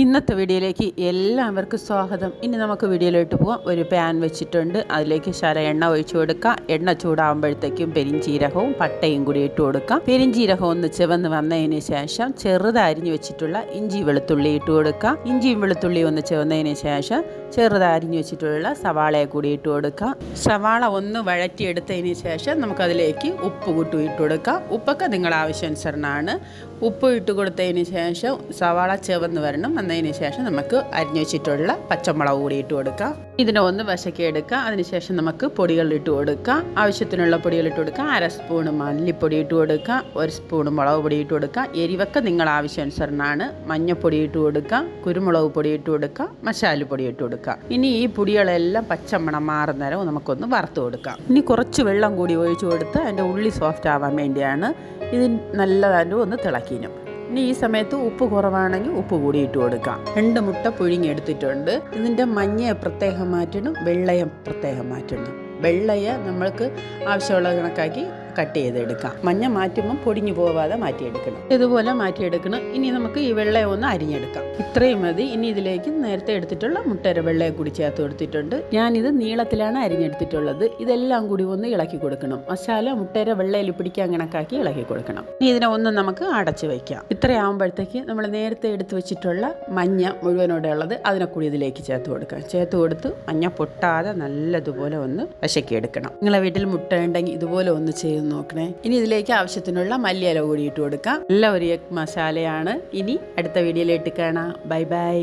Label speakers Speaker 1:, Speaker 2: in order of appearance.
Speaker 1: ഇന്നത്തെ വീഡിയോയിലേക്ക് എല്ലാവർക്കും സ്വാഗതം. ഇനി നമുക്ക് വീഡിയോയിലോട്ട് പോകാം ഒരു പാൻ വെച്ചിട്ടുണ്ട്. അതിലേക്ക് ശര എണ്ണ ഒഴിച്ചു കൊടുക്കാം എണ്ണ ചൂടാകുമ്പോഴത്തേക്കും പെരിഞ്ചീരകവും പട്ടയും കൂടി ഇട്ട് കൊടുക്കാം പെരിഞ്ചീരകം ഒന്ന് ചുവന്ന് വന്നതിന് ശേഷം ചെറുതായി അരിഞ്ഞു വെച്ചിട്ടുള്ള ഇഞ്ചി വെളുത്തുള്ളി ഇട്ട് കൊടുക്കാം ഇഞ്ചിയും വെളുത്തുള്ളിയും ഒന്ന് ചുവന്നതിന് ശേഷം ചെറുതായി അരിഞ്ഞു വെച്ചിട്ടുള്ള സവാളയെ കൂടി ഇട്ട് കൊടുക്കാം. സവാള ഒന്ന് വഴറ്റിയെടുത്തതിന് ശേഷം നമുക്കതിലേക്ക് ഉപ്പ് കൂട്ടി ഇട്ട് കൊടുക്കാം. ഉപ്പൊക്കെ നിങ്ങളുടെ ആവശ്യാനുസരണമാണ്. ഉപ്പ് ഇട്ട് കൊടുത്തതിന് ശേഷം സവാള ചെവന്ന് വരണം. വന്നതിന് ശേഷം നമുക്ക് അരിഞ്ഞു വെച്ചിട്ടുള്ള പച്ചമുളക് കൂടി ഇട്ട് കൊടുക്കാം. ഇതിനെ ഒന്ന് വശക്കി എടുക്കാം അതിനുശേഷം നമുക്ക് പൊടികൾ ഇട്ട് കൊടുക്കാം ആവശ്യത്തിനുള്ള പൊടികൾ ഇട്ട് കൊടുക്കാം അര സ്പൂണ് മല്ലിപ്പൊടി ഇട്ട് കൊടുക്കുക. ഒരു സ്പൂൺ മുളക് പൊടി ഇട്ട് കൊടുക്കുക. എരിവൊക്കെ നിങ്ങൾ ആവശ്യാനുസരണമാണ്. മഞ്ഞൾപ്പൊടി ഇട്ട് കൊടുക്കുക. കുരുമുളക് പൊടി ഇട്ട് കൊടുക്കുക. മസാലപ്പൊടി ഇട്ട് കൊടുക്കുക. ഇനി ഈ പൊടികളെല്ലാം പച്ചമണം മാറുന്നേരം നമുക്കൊന്ന് വറുത്ത് കൊടുക്കാം. ഇനി കുറച്ച് വെള്ളം കൂടി ഒഴിച്ചു കൊടുത്ത് അതിന്റെ ഉള്ളി സോഫ്റ്റ് ആവാൻ വേണ്ടിയാണ് ഇത് നല്ലതായിട്ട് ഒന്ന് തിളക്കിനും ഇനി ഈ സമയത്ത് ഉപ്പ് കുറവാണെങ്കിൽ ഉപ്പ് കൂടി ഇട്ട് കൊടുക്കാം. രണ്ട് മുട്ട പുഴുങ്ങിയെടുത്തിട്ടുണ്ട് ഇതിന്റെ മഞ്ഞയെ പ്രത്യേകം മാറ്റണം വെള്ളയെ പ്രത്യേകം മാറ്റണം. വെള്ളയെ നമ്മൾക്ക് ആവശ്യമുള്ള കണക്കാക്കി കട്ട് ചെയ്തെടുക്കാം. മഞ്ഞ മാറ്റുമ്പം പൊടിഞ്ഞു പോവാതെ മാറ്റിയെടുക്കണം. ഇതുപോലെ മാറ്റിയെടുക്കണം. ഇനി നമുക്ക് ഈ വെള്ളയെ ഒന്ന് അരിഞ്ഞെടുക്കാം. ഇത്രയും മതി. ഇനി ഇതിലേക്ക് നേരത്തെ എടുത്തിട്ടുള്ള മുട്ടര വെള്ളയെ കൂടി ചേർത്ത് കൊടുത്തിട്ടുണ്ട്. ഞാനിത് നീളത്തിലാണ് അരിഞ്ഞെടുത്തിട്ടുള്ളത്. ഇതെല്ലാം കൂടി ഒന്ന് ഇളക്കി കൊടുക്കണം. മസാല മുട്ടര വെള്ളയിൽ പിടിക്കാൻ കണക്കാക്കി ഇളക്കി കൊടുക്കണം. ഇനി ഇതിനെ ഒന്ന് നമുക്ക് അടച്ചു വയ്ക്കാം ഇത്രയാകുമ്പോഴത്തേക്ക് നമ്മൾ നേരത്തെ എടുത്തു വെച്ചിട്ടുള്ള മഞ്ഞ മുഴുവനോടെ ഉള്ളത് അതിനെ കൂടി ഇതിലേക്ക് ചേർത്ത് കൊടുക്കാം. ചേർത്ത് കൊടുത്ത് മഞ്ഞ പൊട്ടാതെ നല്ലതുപോലെ ഒന്ന് വശക്കി എടുക്കണം. നിങ്ങളെ വീട്ടിൽ മുട്ട ഉണ്ടെങ്കിൽ ഇതുപോലെ ഒന്ന് ചെയ്ത് നോക്കണേ. ഇനി ഇതിലേക്ക് ആവശ്യത്തിനുള്ള മല്ലിയില കൂടി ഇട്ട് കൊടുക്കാം. നല്ല ഒരു മസാലയാണ്. ഇനി അടുത്ത വീഡിയോയിലിട്ട് കാണാം. Bye bye.